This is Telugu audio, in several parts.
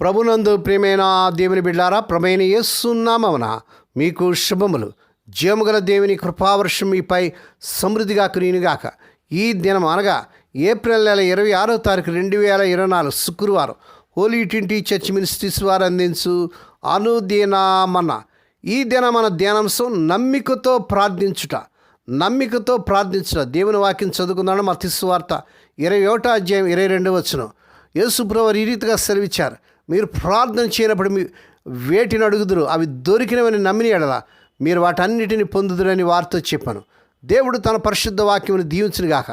ప్రభునందు ప్రేమైన దేవుని బిడ్డారా ప్రమేణ యేసునామమున మీకు శుభములు. జీవముగల దేవుని కృపావర్షం మీపై సమృద్ధిగా కురియునుగాక ఈ దినం అనగా ఏప్రిల్ నెల ఇరవై ఆరో తారీఖు రెండు వేల ఇరవై నాలుగు శుక్రవారం హోలీ ట్వంటీ చర్చ్ మినిస్ట్రీస్ వారు అందించు అనుదీనామన్న ఈ దినం మన ధ్యానాంశం నమ్మికతో ప్రార్థించుట. నమ్మికతో ప్రార్థించుట. దేవుని వాక్యం చదువుకుందాను మత్స్సు వార్త ఇరవై ఒకటో అధ్యాయం ఇరవై రెండు వచ్చిన యేసుప్రవర్ ఈ రీతిగా సెలవిచ్చారు. మీరు ప్రార్థన చేయనప్పుడు మీ వేటిని అడుగుదురు అవి దొరికినవని నమ్మిని ఎడల మీరు వాటన్నిటిని పొందుదురని వారితో చెప్పాను. దేవుడు తన పరిశుద్ధ వాక్యమును దీవించును గాక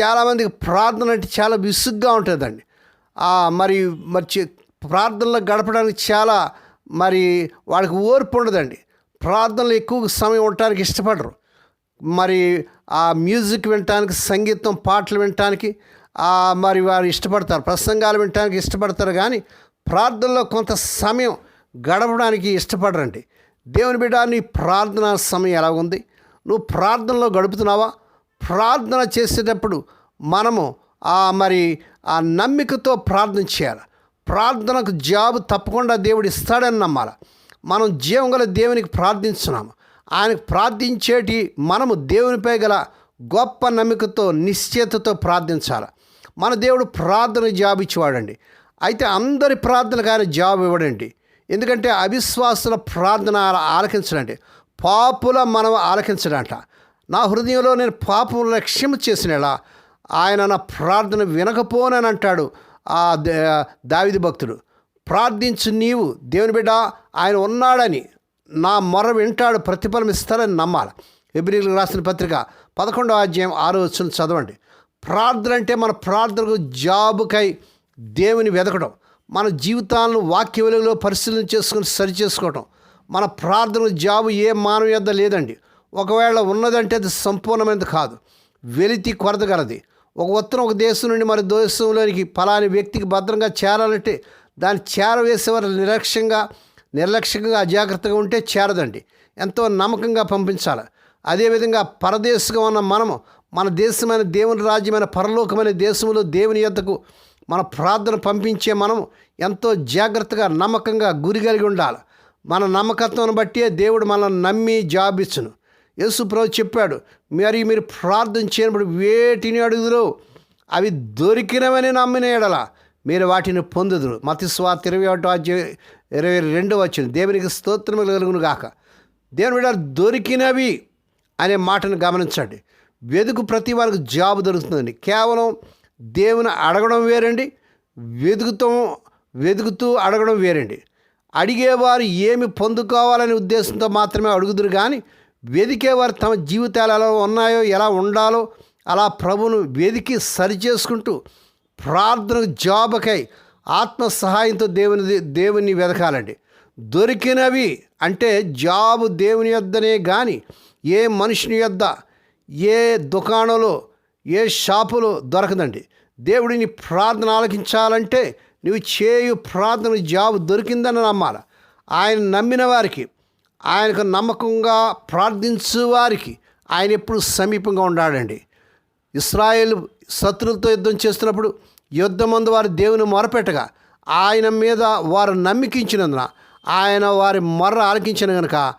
చాలామందికి ప్రార్థన అంటే చాలా విసుగ్గా ఉంటుందండి. మరి మరి చే- ప్రార్థనలో గడపడానికి చాలా మరి వాళ్ళకి ఓర్పు ఉండదండి. ప్రార్థనలు ఎక్కువ సమయం ఉండటానికి ఇష్టపడరు. మరి ఆ మ్యూజిక్ వినటానికి సంగీతం పాటలు వినటానికి మరి వారు ఇష్టపడతారు. ప్రసంగాలు వినటానికి ఇష్టపడతారు కానీ ప్రార్థనలో కొంత సమయం గడపడానికి ఇష్టపడరండి. దేవుని బిడ్డ నీ ప్రార్థన సమయం ఎలా ఉంది? నువ్వు ప్రార్థనలో గడుపుతున్నావా? ప్రార్థన చేసేటప్పుడు మనము ఆ మరి ఆ నమ్మికతో ప్రార్థన చేయాలి. ప్రార్థనకు జాబు తప్పకుండా దేవుడు ఇస్తాడని నమ్మాలి. మనం జీవం గల దేవునికి ప్రార్థించున్నాము. ఆయనకు ప్రార్థించేటి మనము దేవునిపై గల గొప్ప నమ్మికతో నిశ్చేతతో ప్రార్థించాలి. మన దేవుడు ప్రార్థన జాబు ఇచ్చేవాడండి అయితే అందరి ప్రార్థనకు ఆయన జాబ్ ఇవ్వడండి. ఎందుకంటే అవిశ్వాసుల ప్రార్థన ఆలకించడండి. పాపుల మనం ఆలకించడంట. నా హృదయంలో నేను పాపముల క్షమ చేసినలా ఆయన నా ప్రార్థన వినకపోనని అంటాడు ఆ దావిది భక్తుడు. ప్రార్థించు నీవు దేవుని బిడ్డ ఆయన ఉన్నాడని నా మొర వింటాడు ప్రతిఫలం ఇస్తారని నమ్మాలి. ఎబ్రిలకు రాసిన పత్రిక పదకొండవ అధ్యాయం ఆరో వచ్చిన చదవండి. ప్రార్థన అంటే మన ప్రార్థనకు జాబుకై దేవుని వెతకడం మన జీవితాలను వాక్య వెలుగులో పరిశీలన చేసుకుని సరి చేసుకోవటం మన ప్రార్థన జాబు ఏ మానవ యొద్ద లేదండి. ఒకవేళ ఉన్నదంటే అది సంపూర్ణమైనది కాదు. వెలితి కొరత గలది. ఒక ఉత్తరం ఒక దేశం నుండి మరి దేశంలోనికి ఫలాని వ్యక్తికి భద్రంగా చేరాలంటే దాన్ని చేరవేసేవారు నిర్లక్ష్యంగా నిర్లక్ష్యంగా అజాగ్రత్తగా ఉంటే చేరదండి. ఎంతో నమ్మకంగా పంపించాలి. అదేవిధంగా పరదేశంగా ఉన్న మనము మన దేశమైన దేవుని రాజ్యమైన పరలోకమైన దేశంలో దేవుని యొద్దకు మన ప్రార్థన పంపించే మనం ఎంతో జాగ్రత్తగా నమ్మకంగా గురి కలిగి ఉండాలి. మన నమ్మకత్వం బట్టే దేవుడు మనల్ని నమ్మి జాబ్ ఇచ్చును యేసు ప్రభు చెప్పాడు మరి మీరు ప్రార్థన చేయనప్పుడు వేటిని అడుగుదురు? అవి దొరికినవని నమ్మిన ఎడల మీరు వాటిని పొందుదురు. మతి స్వాత ఇరవై ఒకటో వచ్చి ఇరవై రెండు వచ్చింది దేవునికి స్తోత్రం కలుగును గాక. దేవుని బిడ్డ దొరికినవి అనే మాటను గమనించండి. వెదుకు ప్రతి వారికి జాబ్ దొరుకుతుందండి. కేవలం దేవుని అడగడం వేరండి వెతుకుతాం వెతుకుతూ అడగడం వేరండి. అడిగేవారు ఏమి పొందుకోవాలనే ఉద్దేశంతో మాత్రమే అడుగుదురు కానీ వెదికేవారు తమ జీవితాలు ఎలా ఉన్నాయో ఎలా ఉండాలో అలా ప్రభును వెదికి సరిచేసుకుంటూ ప్రార్థన జాబకై ఆత్మ సహాయంతో దేవుని దేవుని వెతకాలండి. దొరికినవి అంటే జాబు దేవుని యొద్దనే కానీ ఏ మనిషిని యొద్ద ఏ దుకాణంలో ఏ షాపులో దొరకదండి. దేవుడిని ప్రార్థన ఆలకించాలంటే నువ్వు చేయు ప్రార్థన జాబు దొరికిందని నమ్మాలి? ఆయన నమ్మిన వారికి ఆయనకు నమ్మకంగా ప్రార్థించు వారికి ఆయన ఎప్పుడు సమీపంగా ఉన్నాడండి ఇస్రాయేల్ శత్రులతో యుద్ధం చేస్తున్నప్పుడు యుద్ధమందు వారు దేవుని మొరపెట్టగా ఆయన మీద వారు నమ్మికించినందున ఆయన వారి మొర్ర ఆలకించిన కనుక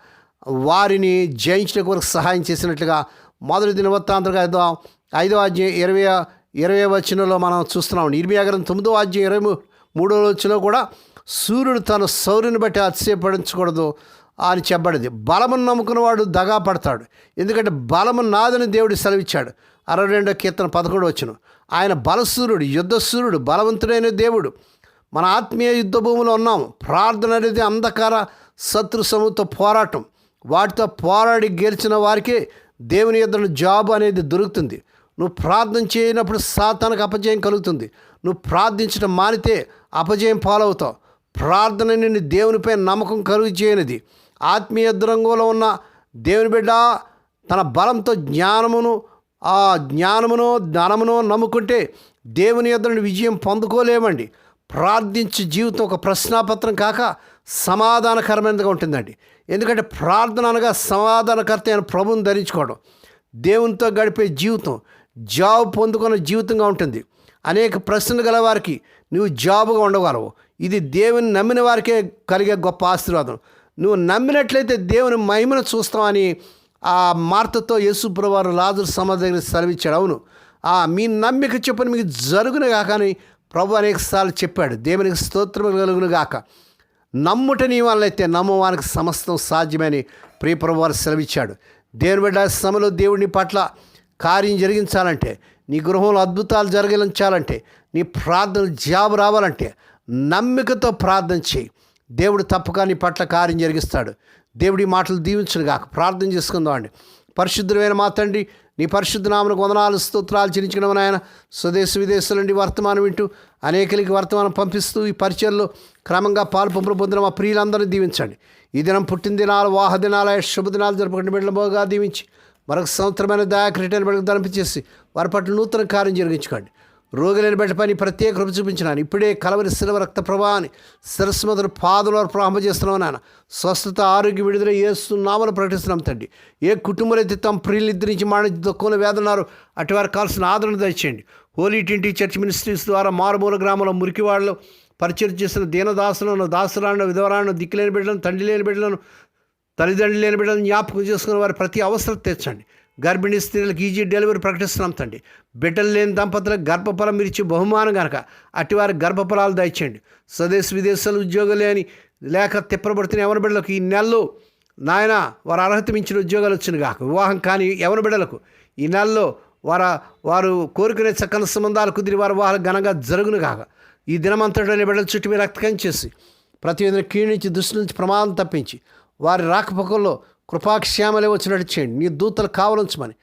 వారిని జయించడానికి వరకు సహాయం చేసినట్లుగా మొదటి దినవత్తాంతగా ఐదో అధ్యాయం ఇరవై ఇరవై వచనంలో మనం చూస్తున్నాం. ఇర్మియా గ్రంథం తొమ్మిదో అధ్యాయం ఇరవై మూడో వచ్చిన కూడా సూర్యుడు తన సౌర్యుని బట్టి అతిశయపడించకూడదు అని చెప్పబడింది. బలమును నమ్ముకున్నవాడు దగా పడతాడు. ఎందుకంటే బలము నాదని దేవుడు సెలవిచ్చాడు. అరవై రెండో కీర్తన పదకొండు వచ్చును ఆయన బలసూర్యుడు యుద్ధసూర్యుడు బలవంతుడైన దేవుడు. మన ఆత్మీయ యుద్ధ భూమిలో ఉన్నాము. ప్రార్థన అనేది అంధకార శత్రు సముతో పోరాటం. వాటితో పోరాడి గెలిచిన వారికే దేవుని యుద్ధను జాబ్ అనేది దొరుకుతుంది. నువ్వు ప్రార్థన చేయనప్పుడు సాతానికి అపజయం కలుగుతుంది. నువ్వు ప్రార్థించడం మానితే అపజయం పాలవుతావు. ప్రార్థన నిన్ను దేవునిపై నమ్మకం కలుగు చేయనిది. ఆత్మీయ దురంగంలో ఉన్న దేవుని బిడ్డ తన బలంతో జ్ఞానమును ఆ జ్ఞానమును ధనమును నమ్ముకుంటే దేవుని యొద్ద విజయం పొందుకోలేమండి. ప్రార్థించే జీవితం ఒక ప్రశ్నాపత్రం కాక సమాధానకరమైనదిగా ఉంటుందండి. ఎందుకంటే ప్రార్థన అనగా సమాధానకర్త అయిన ప్రభుని ధరించుకోవడం. దేవునితో గడిపే జీవితం. జాబ్ పొందుకున్న జీవితంగా ఉంటుంది. అనేక ప్రశ్నలు గల వారికి నువ్వు జాబుగా ఉండగలవు. ఇది దేవుని నమ్మిన వారికే కలిగే గొప్ప ఆశీర్వాదం. నువ్వు నమ్మినట్లయితే దేవుని మహిమను చూస్తామని ఆ మార్తతో యేసుప్రభు వారు లాజరు సమాధి దగ్గర సెలవిచ్చాడు. అవును. ఆ మీ నమ్మిక చెప్పని మీకు జరుగును కాకని అని ప్రభు అనేకసార్లు చెప్పాడు. దేవునికి స్తోత్రం కలుగును గాక. నమ్ముట నీ వాళ్ళైతే నమ్మవానికి సమస్తం సాధ్యమని ప్రియప్రభు వారు సెలవిచ్చాడు. దేవుని బిడ్డ సమలో దేవుని పట్ల కార్యం జరిగించాలంటే నీ గృహంలో అద్భుతాలు జరిగించాలంటే నీ ప్రార్థన జాబు రావాలంటే నమ్మికతో ప్రార్థన చేయి. దేవుడు తప్పక నీ పట్ల కార్యం జరిగిస్తాడు. దేవుడి మాటలు దీవించను కాక ప్రార్థన చేసుకుందాం అండి. పరిశుద్ధమైన మా తండ్రి నీ పరిశుద్ధ నామకు వందనాలు స్తోత్రాలు చెల్లించడం ఆయన స్వదేశ విదేశాల నుండి వర్తమానం వింటూ అనేకలకి వర్తమానం పంపిస్తూ ఈ పరిచయంలో క్రమంగా పాలు పంపులు పొందిన మా ప్రియులందరినీ దీవించండి. ఈ దినం పుట్టిన దినాలు వాహ దినాలు శుభదినాలు జరుపుకుంటే బిడ్డలు బాగా దీవించి మరొక సంవత్సరమైన దయాక్రిటైన బిడ్డకు ధనిపించేసి వారి పట్ల నూతన కార్యం జరిగించుకోండి. రోగులైన బిడ్డ పని ప్రత్యేక కృప చూపించినాను. ఇప్పుడే కలవరి శిలవ రక్త ప్రభావాన్ని శిరస్సు మొదలు పాదుల వరకు ప్రారంభ చేస్తున్నావు నాన్న. స్వస్థత ఆరోగ్య విడుదల ఏస్తున్నామని ప్రకటిస్తున్నాం తండ్రి. ఏ కుటుంబాలు అయితే తమ ప్రియులు ఇద్దరి నుంచి దుఃఖంలో వేదన్నారు అటు వారికి కావాల్సిన ఆదరణ దయచేయండి. హోలీ టింటి చర్చ్ మినిస్ట్రీస్ ద్వారా మారుమూల గ్రామంలో మురికివాడలో పరిచయం చేసిన దీనదాసులను దాసురాలను విధవరాలను దిక్కులేని బిడ్డలను తండ్రి లేని బిడ్డలను తల్లిదండ్రులు లేని బిడ్డలను జ్ఞాపకం చేసుకున్న వారి ప్రతి అవసరం తీర్చండి. గర్భిణీ స్త్రీలకు ఈజీ డెలివరీ ప్రకటిస్తున్నాం తండ్రి. బిడ్డలు లేని దంపతులకు గర్భఫలం మీరు ఇచ్చే బహుమానం కనుక అట్టి గర్భఫలాలు దయచేయండి. స్వదేశ విదేశాలు ఉద్యోగం లేని లేక తిప్పబడుతున్న ఎవరి బిడ్డలకు ఈ నెలలో నాయన వారు అర్హత మించిన ఉద్యోగాలు వచ్చిన కాక వివాహం కానీ ఎవరి బిడ్డలకు ఈ నెలలో వారు వారు కోరుకునే చక్కని సంబంధాలు కుదిరి వారు వారు ఘనంగా జరుగును కాక ఈ దినమంతటనే బిడ్డల చుట్టూ మీరు రక్తకం చేసి ప్రతి విధంగా క్షీణించి దృష్టి నుంచి ప్రమాదం తప్పించి వారి రాకపోకల్లో కృపాక్షేమలే వచ్చినట్టు చేయండి. నీ దూతలు కావలించమని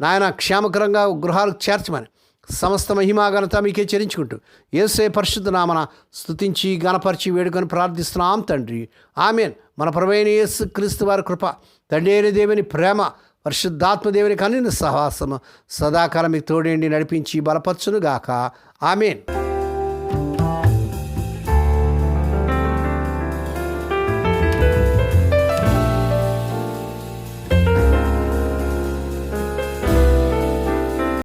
నాయన క్షేమకరంగా గృహాలకు చేర్చమని సమస్త మహిమా మీకే చెల్లించుకుంటూ ఏసే పరిశుద్ధ నామన స్తుతించి గణపరిచి వేడుకొని ప్రార్థిస్తున్నాం తండ్రి. ఆమెన్. మన ప్రభైన యేసు క్రీస్తు వారి కృప తండ్రి అయిన దేవుని ప్రేమ పరిశుద్ధాత్మదేవుని దేవుని సహాసము సదాకాలం మీకు తోడేండి నడిపించి బలపరచునుగాక. ఆమెన్.